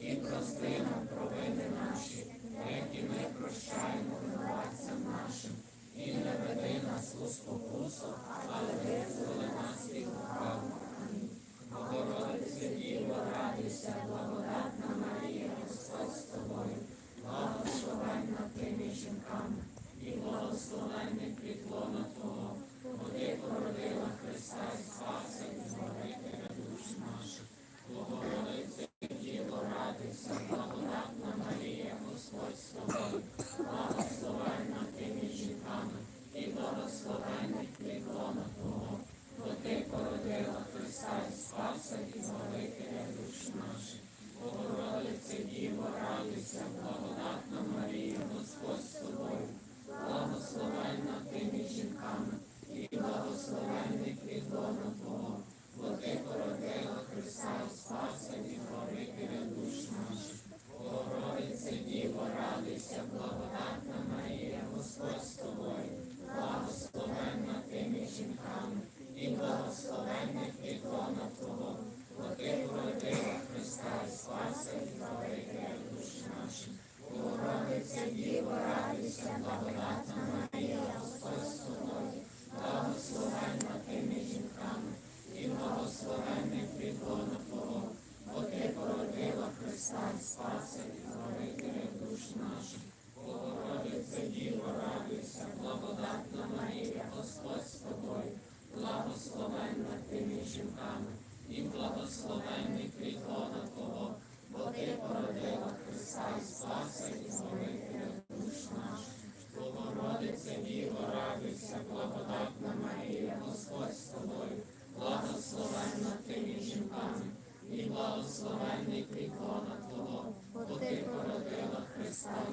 і прости нам провини наші, як і ми прощаємо винуватцям нашим, і не веди нас у спокусу, але визволи нас від лукавого. Богородиця діло, радуйся, благодатна Марія, Господь з тобою, благословенна ти між жінками. між і благословенний плід лона Твого, бо Ти породила Христа і спаса і творителя душ наших. Богородиця Діво, радуйся, благодатна Марія, Господь з тобою, благословенна ти між жінками, і благословенна плід лона Твого, бо Ти породила Христа і спаса і творителя душ наших. Богородиця Діво, радуйся, благодатна Спаси, Творителя душ наших, Богородиця Діво, радуйся, благодатна Марія, Господь з тобою, благословенна ти між жінками, і благословенний плід лона Твого, бо ти породила Христа і Спаса, і Творителя душ наших, Богородиця Діво, радуйся, благодатна Марія, Господь з тобою, благословенна ти між жінками, і благословенний плід Слава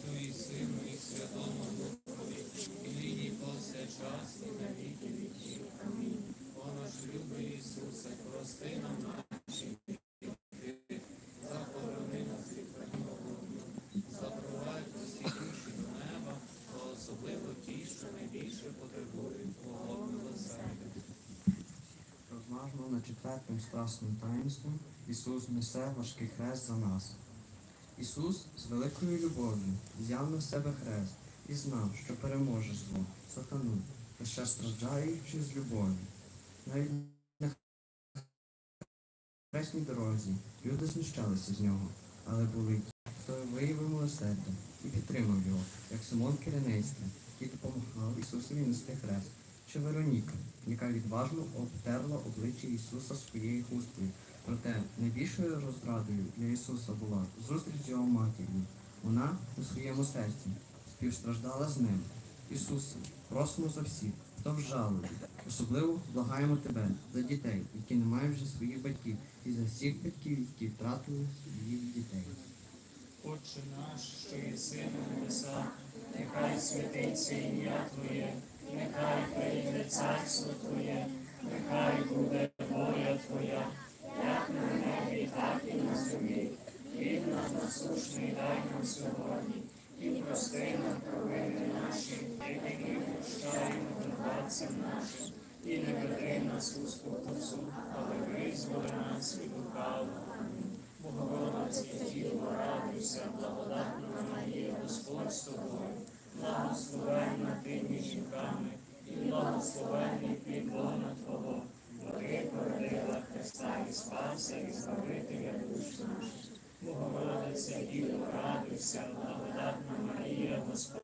Отцю і Сину, і Святому Духові, і нині повсякчас, і на віки віків. Амінь. О наш любий Ісусе, прости нам наші гріхи, захорони нас від вогню, запровадь усі душі до неба, а особливо ті, що найбільше потребують Твого милосердя. Розважно над четвертим страсним таїнством Ісус несе важкий хрест за нас. Ісус з великою любов'ю взяв на себе хрест і знав, що переможе зло, сатану, лише страждаючи з любов'ю. Навіть на хресній дорозі люди знущалися з нього, але були ті, хто виявив милосердя і підтримав його, як Симон Киринейський, який допомагав Ісусові нести хрест, чи Вероніка, яка відважно обтерла обличчя Ісуса своєю хусткою. Проте найбільшою розрадою для Ісуса була зустріч його матір'ю. Вона у своєму серці співстраждала з ним. Ісусе, просимо за всіх, хто в жалобі. Особливо благаємо тебе за дітей, які не мають вже своїх батьків, і за всіх батьків, які втратили своїх дітей. Отче наш, що єси на небесах, нехай святиться ім'я Твоє, нехай прийде царство Твоє, нехай буде воля Твоя, як на небі, так і на землі. Хліб наш насущний дай нам сьогодні, і прости нам провини наші, які ми прощаємо винуватцям нашим, і не веди нас у спокусу, але визволи нас від лукавого. Богородице, Діво, радуйся, благодатна Марія, Господь з тобою, благословенна ти між жінками, і благословенний плід лона Твого, бо ти породила Христа і Спаса, і Збавителя душ наших. Богородице, Діво, радуйся, благодатна Марія, Господь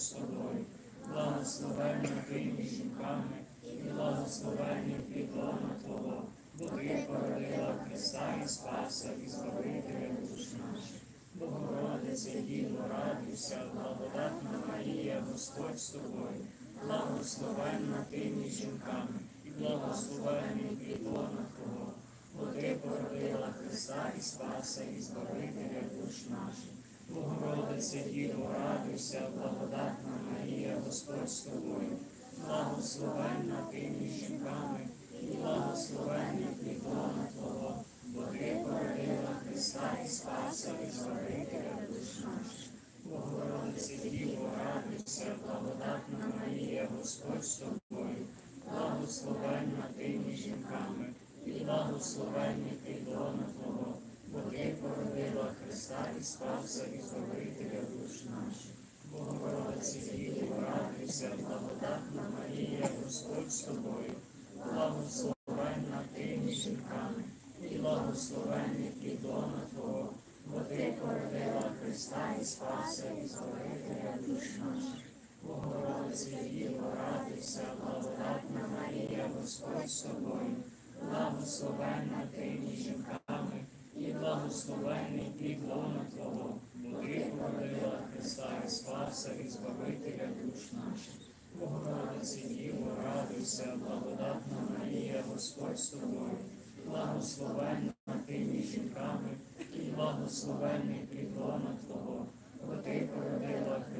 з тобою, благословенна ти між жінками, і благословенний плід лона Твого, бо ти породила Христа і Спаса, і Збавителя душ наших. Богородице, Діво, радуйся, благодатна Марія, Господь з тобою, благословенна ти між жінками, і благословенний плід лона Твого, бо ти породила Христа і Спаса, і Збавителя душ наших. Богородице, Діво, радуйся, благодатна Марія, Господь з тобою, благословенна ти між жінками, і благословенний плід лона Твого, бо ти породила Христа і Спаса, і Збавителя. Богородице, Діво, радуйся, благодатна Марія, Господь з тобою, благословенна ти між жінками, і благословенний плід лона Твого, бо ти породила Христа і Спаса, і Збавителя душ наших. Богородице, Діво, радуйся, благодатна Марія, Господь з тобою, благословенна ти між жінками, і благословенний плід лона Твого, бо ти породила Христа і Спаса, і Збавителя душ наших. Богородице, Діво, радуйся, благодатна Марія, Господь з тобою, благословенна ти між жінками, і благословенний плід лона Твого, бо ти породила Христа і Спаса, і Збавителя душ наших. Богородице, Діво, радуйся, благодатна Марія, Господь з тобою, благословенна ти між жінками, і благословенний плід лона Твого, бо ти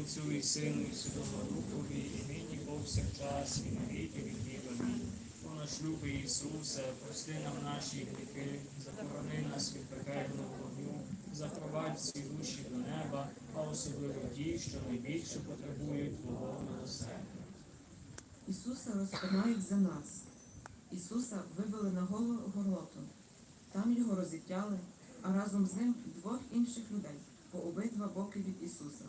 Отцю і Сину, і Святому Духові, і нині повсякчас, і на віки віків. Амінь. О наш любий прости нам наші гріхи, захорони нас від пекельного вогню, запровадь всі душі до неба, а особливо ті, що найбільше потребують Твого милосердя. Ісуса розпинають за нас. Ісуса вивели на голу горлоту. Там його розіп'яли, а разом з ним двох інших людей по обидва боки від Ісуса,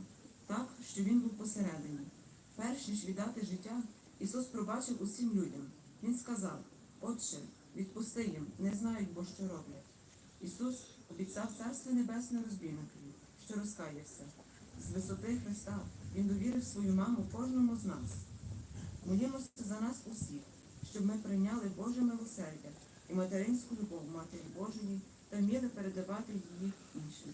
так, що він був посередині. Перш ніж віддати життя, Ісус пробачив усім людям. Він сказав: Отче, відпусти їм, не знають, бо що роблять. Ісус обіцяв Царство Небесне розбійникові, що розкаявся. З висоти Христа Він довірив свою маму кожному з нас. Молімося за нас усіх, щоб ми прийняли Боже милосердя і материнську любов Матері Божої та вміли передавати її іншим.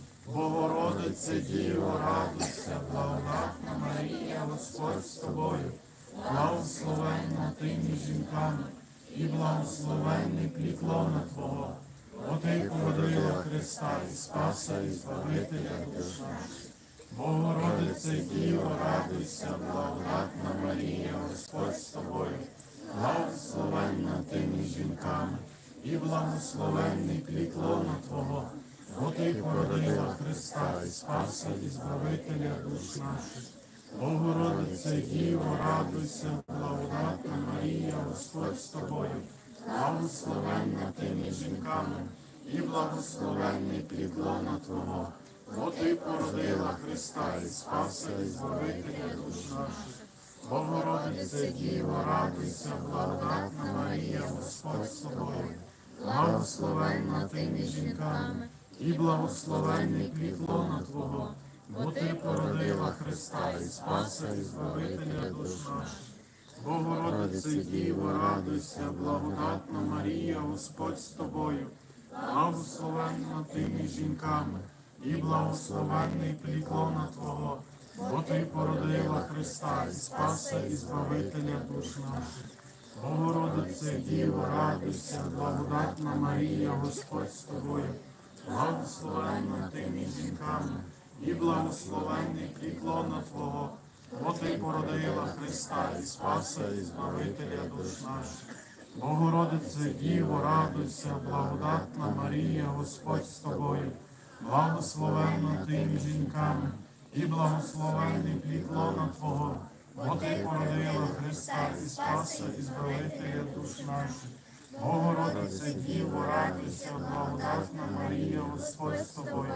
Богородице, Діво, радуйся, благодатна Марія, Господь з тобою, благословенна ти між жінками, і благословенний плід лона Твого, бо ти породила Христа і Спаса і Збавителя душ наших. Богородице, Діво, радуйся, благодатна Марія, Господь з тобою, благословенна ти між жінками, і благословенний пліклона Твого, бо ти породила Христа і Спаса і Збавителя душ наших. Богородице, Діво, радуйся, благодатна Марія, Господь з тобою, благословенна ти між жінками, і благословенний плід лона Твого, бо ти породила Христа і Спаса і Збавителя душ наших. Богородице Діво, радуйся, благодатна Марія, Господь з тобою, благословенна ти між жінками, і благословенний плід лона Твого, бо ти породила Христа і Спаса і Збавителя душ наших. Богородице Діво, радуйся, благодатна Марія, Господь з тобою, благословенна ти між жінками, і благословенний плід лона Твого, бо ти породила Христа і Спаса і Збавителя душ наших. Богородице Діво, радуйся, благодатна Марія, Господь з тобою, благословенна ти між жінками, і благословенний плід Твого, бо ти породила Христа і Спаса і Збавителя душ наших. Богородице Діво, радуйся, благодатна Марія, Господь з тобою, благословенна ти між жінками, і благословенний плід Твого, бо ти породила Христа і Спаса і Збавителя душ наших. Богородице Діво, радуйся, благодатна Марія, Господь з тобою,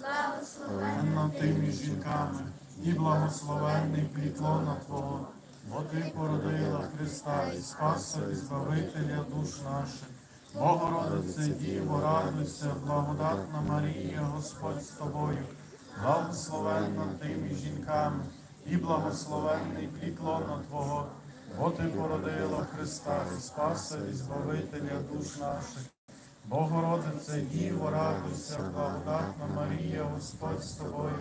благословенна ти між жінками, і благословенний плід лона Твого, бо ти породила Христа і Спаса і Збавителя душ наших. Богородице Діво, радуйся, благодатна Марія, Господь з тобою, благословенна ти між жінками, і благословенний плід лона Твого, бо ти породила Христа Спаса і Збавителя душ наших. Богородице Діво, радуйся, благодатна Марія, Господь з тобою,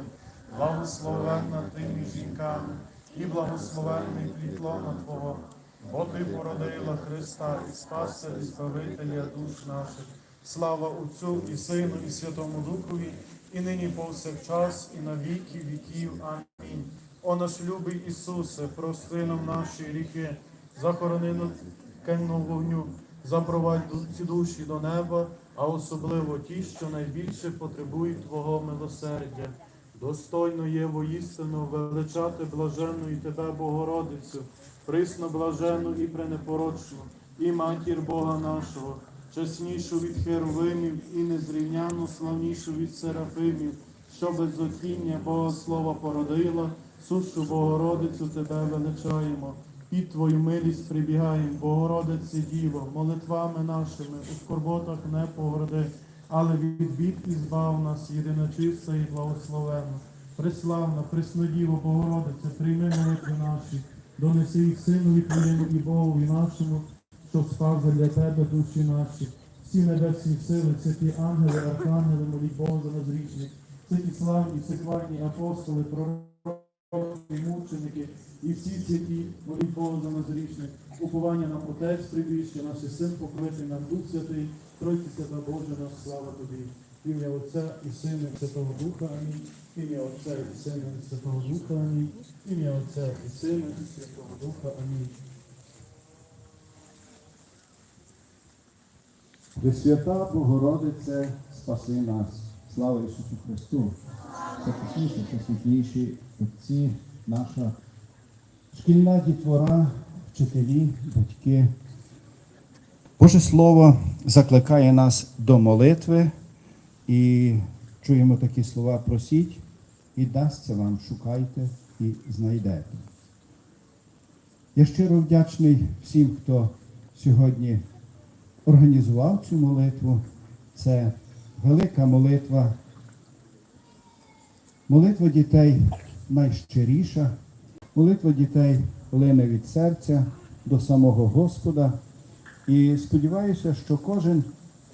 благословенна ти між жінками, і благословенний плід лона Твого, бо ти породила Христа і Спаса і Збавителя душ наших. Слава Отцю і Сину, і Святому Духові, і нині повсякчас, і на віки віків. Амінь. О наш любий Ісусе, прости нам наші гріхи, захорони нас кенного вогню, запровадь ці душі до неба, а особливо ті, що найбільше потребують Твого милосердя. Достойно є воістину величати блаженну і Тебе, Богородицю, присно блажену і пренепорочну, і матір Бога нашого, чеснішу від херовимів і незрівняно славнішу від серафимів, що без оціння Бога Слова породила, сущу Богородицю Тебе величаємо. Під Твою милість прибігаємо, Богородице Діво, молитвами нашими у скорботах не погорди, але від бід і збав нас, єдина чиста і благословенна. Преславна, преснодіво, Богородице, прийми молитви наші, донеси їх Синові Твоєму і Богові нашому, що спав для Тебе душі наші. Всі небесні сили, святі ангели, архангели, моліть Бога за нас грішних, святі славні, всехвальні апостоли, пророки, і мученики, і всі святі, моліть нас грішних, уповання нам Отець прибіжче, наш Син покритий нам Дух Святий, Тройці Свята Божа наш, слава Тобі. Ім'я Отця і Сина і Святого Духа, Амінь. Ім'я Отця і Сина і Святого Духа, Амінь. Ім'я Отця і Сина і Святого Духа, Амінь. Пресвята Богородице, спаси нас. Слава Ісусу Христу! Всепишніше, всесвітліші отці, наша шкільна дітвора, вчителі, батьки. Боже Слово закликає нас до молитви і чуємо такі слова просіть і дасться вам, шукайте і знайдете. Я щиро вдячний всім, хто сьогодні організував цю молитву. Це велика молитва. Молитва дітей найщиріша, молитва дітей лине від серця до самого Господа. І сподіваюся, що кожен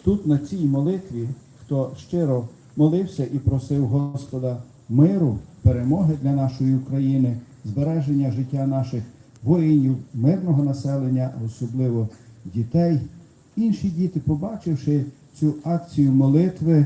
тут на цій молитві, хто щиро молився і просив Господа миру, перемоги для нашої України, збереження життя наших воїнів, мирного населення, особливо дітей. Інші діти, побачивши цю акцію молитви,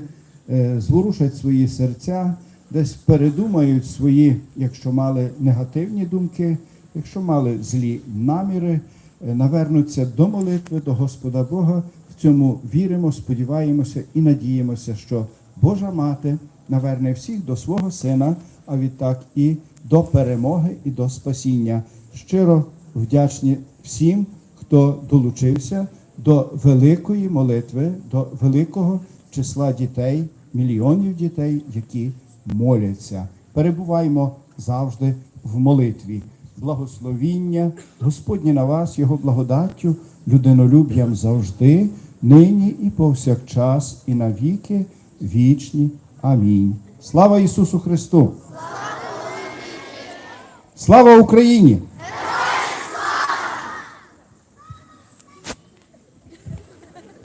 е, зворушать свої серця, десь передумають свої, якщо мали негативні думки, якщо мали злі наміри, е, навернуться до молитви, до Господа Бога. В цьому віримо, сподіваємося і надіємося, що Божа мати наверне всіх до свого сина, а відтак і до перемоги, і до спасіння. Щиро вдячні всім, хто долучився до великої молитви, до великого числа дітей, мільйонів дітей, які моляться. Перебуваймо завжди в молитві. Благословіння Господнє на вас, Його благодаттю, людинолюб'ям завжди, нині і повсякчас, і навіки вічні. Амінь. Слава Ісусу Христу! Слава Україні!